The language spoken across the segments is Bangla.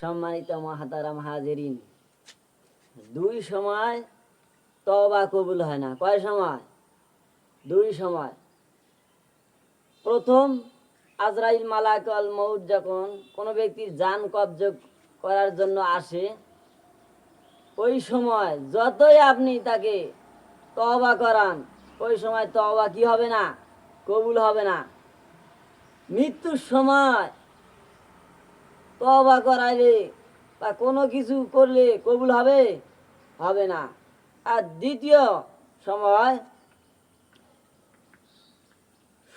সম্মানিত মহাতারাম হাজেরিন। দুই সময় তবা কবুল হয় না। কয় সময়? দুই সময়। প্রথম আজরাইল মালাকল মৌত যখন কোনো ব্যক্তির যান কবজ করার জন্য আসে, ওই সময় যতই আপনি তাকে তবা করান, ওই সময় তবা কি হবে না? কবুল হবে না। মৃত্যুর সময় তওবা করাইলে বা কোনো কিছু করলে কবুল হবে? হবে না। আর দ্বিতীয় সময়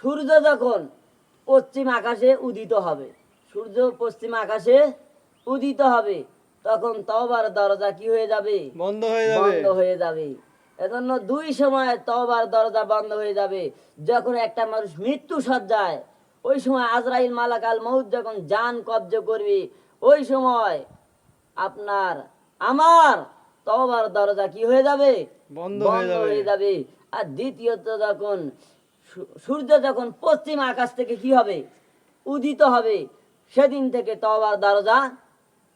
সূর্য যখন পশ্চিম আকাশে উদিত হবে সূর্য পশ্চিম আকাশে উদিত হবে তখন তবার দরজা কি হয়ে যাবে? বন্ধ হয়ে যাবে। বন্ধ হয়ে যাবে। এজন্য দুই সময় তবার দরজা বন্ধ হয়ে যাবে। যখন একটা মানুষ মৃত্যু সজ্জায় ওই সময় আজরাইল মালাকাল মৌত যখন জান কব্জ করবে ওই সময় আপনার আমার তওবার দরজা কি হয়ে যাবে? বন্ধ হয়ে যাবে। আর দ্বিতীয়ত যখন সূর্য যখন পশ্চিম আকাশ থেকে কি হবে? উদিত হবে। সেদিন থেকে তওবার দরজা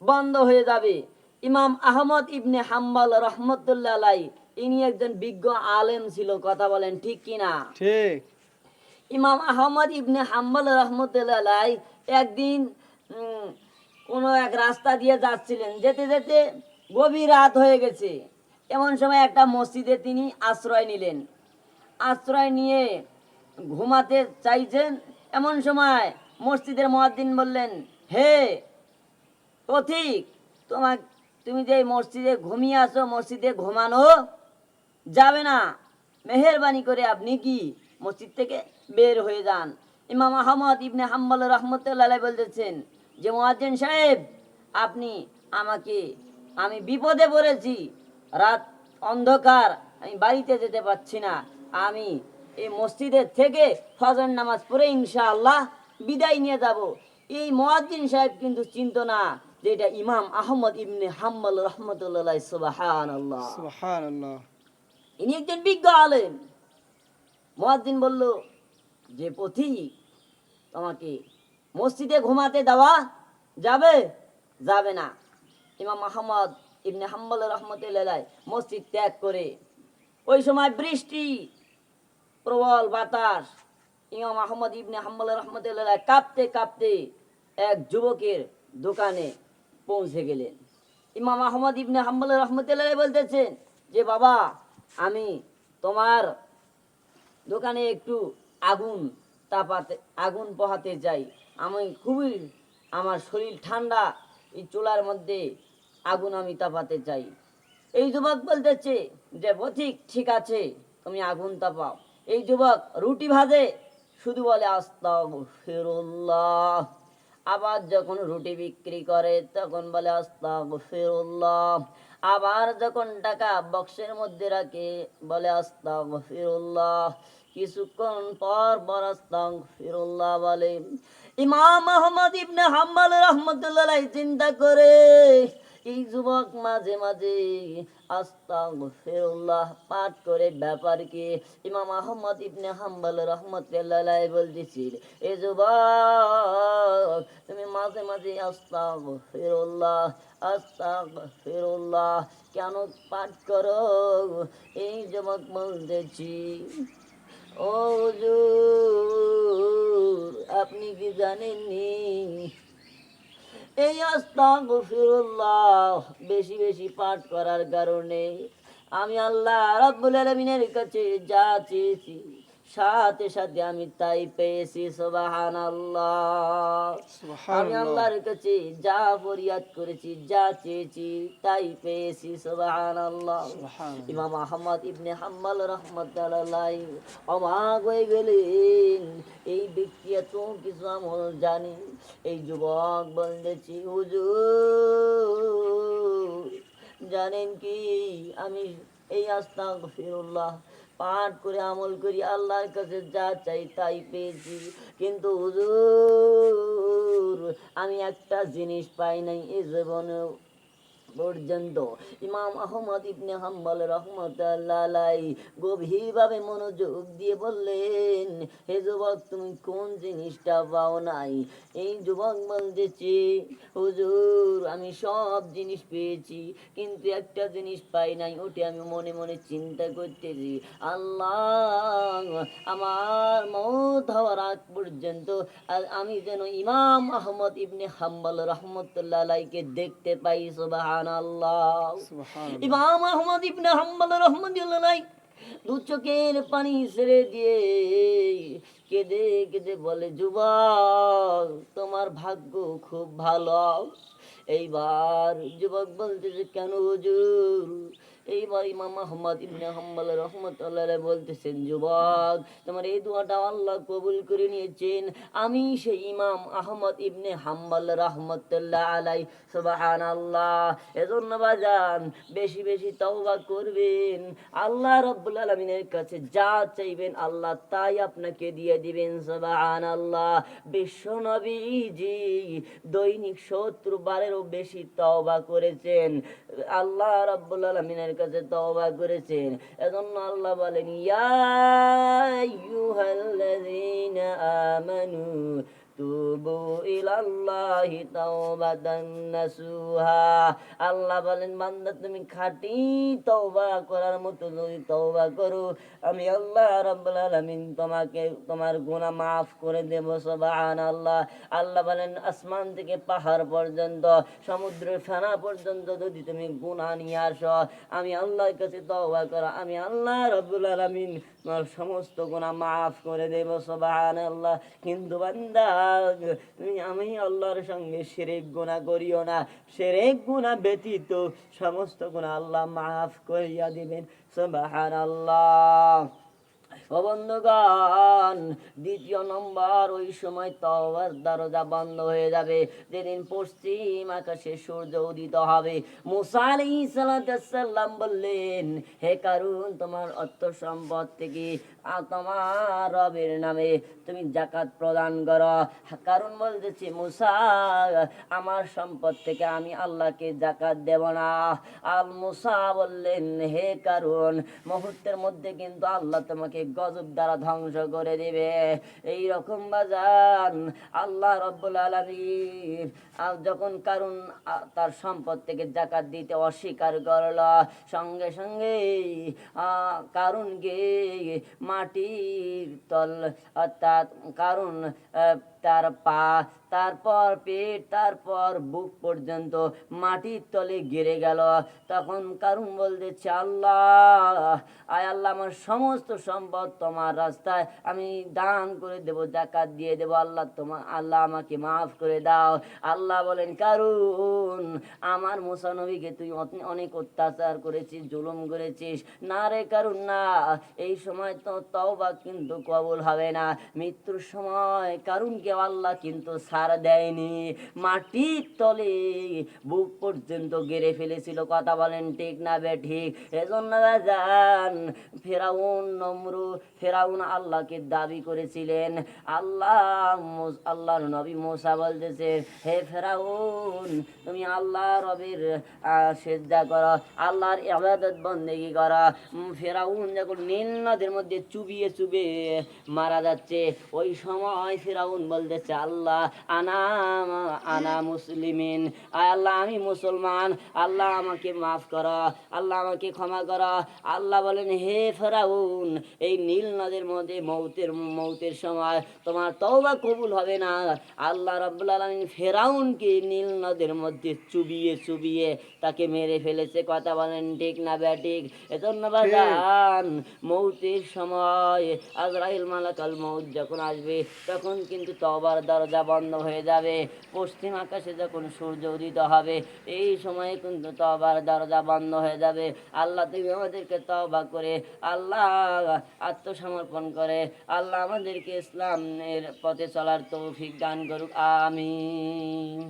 বন্ধ হয়ে যাবে। ইমাম আহমদ ইবনে হাম্বাল রহমতুল্লাহ ইনি একজন বিজ্ঞ আলেম ছিল কথা বলেন ঠিক কিনা? ঠিক। ইমাম আহমদ ইবনে হাম্বল রহমতুল্লাহ একদিন কোনো এক রাস্তা দিয়ে যাচ্ছিলেন। যেতে যেতে গভীর রাত হয়ে গেছে। এমন সময় একটা মসজিদে তিনি আশ্রয় নিলেন। আশ্রয় নিয়ে ঘুমাতে চাইছেন। এমন সময় মসজিদের মহাদ্দিন বললেন, হে পথিক তোমার তুমি যে মসজিদে ঘুমিয়ে আসো মসজিদে ঘুমানো যাবে না। মেহেরবানি করে আপনি কি মসজিদ থেকে বের হয়ে যান। ইমাম আহমদ ইবনে হাম্বল রহমতুল্লাহ বলতেছেন যে মোয়াজ্জেন সাহেব আপনি আমাকে আমি বিপদে পড়েছি। রাত অন্ধকার আমি বাড়িতে যেতে পারছি না। আমি এই মসজিদের থেকে ফজর নামাজ পড়ে ইনশাআল্লাহ বিদায় নিয়ে যাব। এই মোয়াজ্জিন সাহেব কিন্তু চিন্ত না যে এটা ইমাম আহমদ ইবনে হাম্বল রহমতুল্লাহ সুবাহান আল্লাহ ইনি একজন বিজ্ঞ আলেম। মহাদ্দিন বলল, যে পথিক তোমাকে মসজিদে ঘুমাতে দেওয়া যাবে? যাবে না। ইমাম আহমদ ইবনে হাম্বল রহমতুল্লাহ মসজিদ ত্যাগ করে ওই সময় বৃষ্টি, প্রবল বাতাস, ইমাম আহমদ ইবনে হাম্বল রহমতুল্লাহ কাঁপতে কাঁপতে এক যুবকের দোকানে পৌঁছে গেলেন। ইমাম আহমদ ইবনে হাম্বল রহমতুল্লাহ বলতেছেন, যে বাবা, আমি তোমার দোকানে একটু আগুন তাপাতে, আগুন পোহাতে চাই আমি খুবই, আমার শরীর ঠান্ডা, এই চুলার মধ্যে আগুন আমি তাপাতে চাই এই যুবক বলতেছে যে পথিক ঠিক আছে, তুমি আগুন তাপাও। এই যুবক রুটি ভাজে, শুধু বলে, আস্তাগফিরুল্লাহ। আবার যখন রুটি বিক্রি করে, তখন বলে, আস্তাগফিরুল্লাহ। আবার যখন টাকা বক্সের মধ্যে রাখে, বলে, আস্তাগফিরুল্লাহ। কিছুক্ষণ পর পর আস্তাগফিরুল্লাহ বলে, ইমাম আহমদ ইবনে হাম্বল রহমতুল্লাহ চিন্তা করে। এই যুবক মাঝে মাঝে আস্তাগফিরুল্লাহ পাঠ করে ব্যাপার কি ইমাম আহমদ ইবনে হাম্বল রহমতুল্লাহ বলতেছিল। এ যুবক, তুমি মাঝে মাঝে আস্তাগফিরুল্লাহ আস্তাগফিরুল্লাহ কেন পাঠ করো? এই যুবক বলতেছি ও আপনি কি জানেননি? এই আস্তাগফিরুল্লাহ বেশি বেশি পাঠ করার কারণে আমি আল্লাহ রাব্বুল আলামিনের কাছে যা চেয়েছি সাথে সাথে আমি তাই পেয়েছি সুবহানাল্লাহ। আমি আল্লাহর কাছে যা ফরিয়াদ করেছি যা চেয়েছি তাই পেয়েছি সুবহানাল্লাহ। ইমাম আহমদ ইবনে রহমতুল্লাহ অবাক হয়ে গেলেন। এই ব্যক্তি এত কিছু আমল জানে। এই যুবক বলতেছি হুজুর জানেন কি? আমি এই আস্তাগ ফিরুল্লাহ পাঠ করে আমল করি, আল্লাহর কাছে যা চাই তাই পেয়েছি। কিন্তু হুজুর, আমি একটা জিনিস পাই নাই এ জীবনেও। পর্যন্ত। ইমাম আহমদ ইবনে হাম্বল রহমতুল্লাহ গভীরভাবে মনোযোগ দিয়ে বললেন, হে যুবক, তুমি কোন জিনিসটা পাও নাই? এই যুবক বলতেছি, হুজুর, আমি সব জিনিস পেয়েছি, কিন্তু একটা জিনিস পাই নাই, ওটি আমি মনে মনে চিন্তা করতেছি। আল্লাহ, আমার মত হওয়ার আগ পর্যন্ত আমি যেন ইমাম আহমদ ইবনে হাম্বল রহমতুল্লাহ আলাইকে দেখতে পাই আল্লাহ সুবহানাল্লাহ। ইমাম আহমদ ইবনে হাম্বল রহমতুল্লাহ দু চোখের পানি ছেড়ে দিয়ে কেঁদে কেঁদে বলে যুবক তোমার ভাগ্য খুব ভালো। এইবার যুবক বলতেছে কেন হুজুর? এইবার ইমাম আহমদ ইবনে হাম্বল রহমতুল্লাহ বলতেছেন, যুবক, তোমার এই দোয়াটা আল্লাহ কবুল করে নিয়েছেন। আমি সেই ইমাম আহমদ ইবনে হাম্বল রহমতুল্লাহ আলাই সুবহানাল্লাহ। এজন্য বাজান, বেশি বেশি তওবা করবেন। আল্লাহ রাব্বুল আলামিনের কাছে যা চাইবেন আল্লাহ তাই আপনাকে দিয়ে দিবেন, সুবহানাল্লাহ। বিশ্ব নবীজি দৈনিক সত্তর বারেরও বেশি তওবা করেছেন। আল্লাহ রাব্বুল আলামিনের কাছে তওবা করেছেন। এজন্য আল্লাহ বলেন ইয়া আইয়ুহাল্লাযীনা আমানু তুবু ইলাল্লাহি তাওবাতান নাসুহা। আল্লাহ বলেন, বান্দা, তুমি খাঁটি তওবা করার মতো যদি তওবা করো, আমি আল্লাহ রাব্বুল আলামিন তোমাকে, তোমার গুনাহ মাফ করে দেব, সুবহানাল্লাহ। আল্লাহ বলেন, আসমান থেকে পাহাড় পর্যন্ত, সমুদ্রের ফেনা পর্যন্ত যদি তুমি গুনাহ নিয়ে আসো, আমি আল্লাহর কাছে তওবা করো, আমি আল্লাহ রাব্বুল আলামিন তোমার সমস্ত গুনাহ মাফ করে দেব, সুবহানাল্লাহ। কিন্তু বান্দা আমি আল্লাহর সঙ্গে সেরেক গুণা করিও না। সেরেক গুণা ব্যতীত সমস্ত গুণা আল্লাহ মাফ করিয়া দিবেন। সুবাহ ও বন্ধুগণ দ্বিতীয় নম্বর, ওই সময় তওবার দরজা বন্ধ হয়ে যাবে। যেদিন পশ্চিম আকাশে সূর্য উদিত হবে। মুসা আলাইহিস সালাম বললেন, হে কারুন, তোমার অর্থ সম্পদ থেকে তোমার রবের নামে তুমি জাকাত প্রদান করো। কারণ বলতেছি, মুসা, আমার সম্পদ থেকে আমি আল্লাহকে জাকাত দেব না। আল মুসা বললেন, হে কারণ মুহূর্তের মধ্যে কিন্তু আল্লাহ তোমাকে গজব দ্বারা ধ্বংস করে দিবে। এই রকম বাজান আল্লাহ রব্বুল আলমীর যখন কারণ তার সম্পদ থেকে জাকাত দিতে অস্বীকার করল, সঙ্গে সঙ্গে কারণকে মাটির তল অর্থাৎ কারণ পা, তারপর পেট, তারপর বুক পর্যন্ত মাটির তলে গেড়ে গেল। তখন কারণ বলতেছে আল্লাহ, আয় আল্লাহ, আমার সমস্ত সম্পদ তোমার রাস্তায়, আমি দান করে দেব, জাকাত দিয়ে দেব। আল্লাহ, তোমার, আল্লাহ আমাকে মাফ করে দাও। আল্লাহ বলেন, কারুন, আমার মুসানবীকে তুই অনেক অত্যাচার করেছিস, জুলুম করেছিস। না রে কারুন, না, এই সময় তো তওবা কিন্তু কবল হবে না। মৃত্যুর সময় কারণকে আল্লাহ কিন্তু সার দেয়নি। মাটির তলে বুক পর্যন্ত গেড়ে ফেলেছিল। কথা বলেন ঠিক না বে ঠিক? এজন্য যান ফেরাউন নমরু, ফেরাউন আল্লাহকে দাবি করেছিলেন। আল্লাহ আল্লাহর নবী মোসা বলতেছে, হে ফেরাউন, তুমি আল্লাহ রবির সেজদা করো, আল্লাহর ইবাদত বন্দেগি করো। ফেরাউন যখন নীল নদের মধ্যে চুবিয়ে চুবিয়ে মারা যাচ্ছে, ওই সময় ফেরাউন বলতেছে আল্লাহ আনা আনা মুসলিমিন। আয় আল্লাহ আমি মুসলমান। আল্লাহ আমাকে মাফ করো। আল্লাহ আমাকে ক্ষমা করো। আল্লাহ বলেন হে ফেরাউন এই নীল নদের মধ্যে মৌতের মৌতের সময় তোমার তওবা কবুল হবে না। আল্লাহ রাব্বুল আলামিন ফেরাউনকে নীল নদের মধ্যে চুবিয়ে চুবিয়ে তাকে মেরে ফেলেছে। কথা বলেন ঠিক না ব্যাটিক এজন্য বাজান মৌতের সময় আজরাইল মালাকাল মৌত যখন আসবে তখন কিন্তু তবার দরজা বন্ধ হয়ে যাবে। পশ্চিম আকাশে যখন সূর্য উদিত হবে, এই সময়ে কিন্তু তবার দরজা বন্ধ হয়ে যাবে। আল্লাহ, তুমি আমাদেরকে তবা করে, আল্লাহ আত্মসমর্পণ করে, আল্লাহ আমাদেরকে ইসলামের পথে চলার তৌফিক দান করুক। আমিন।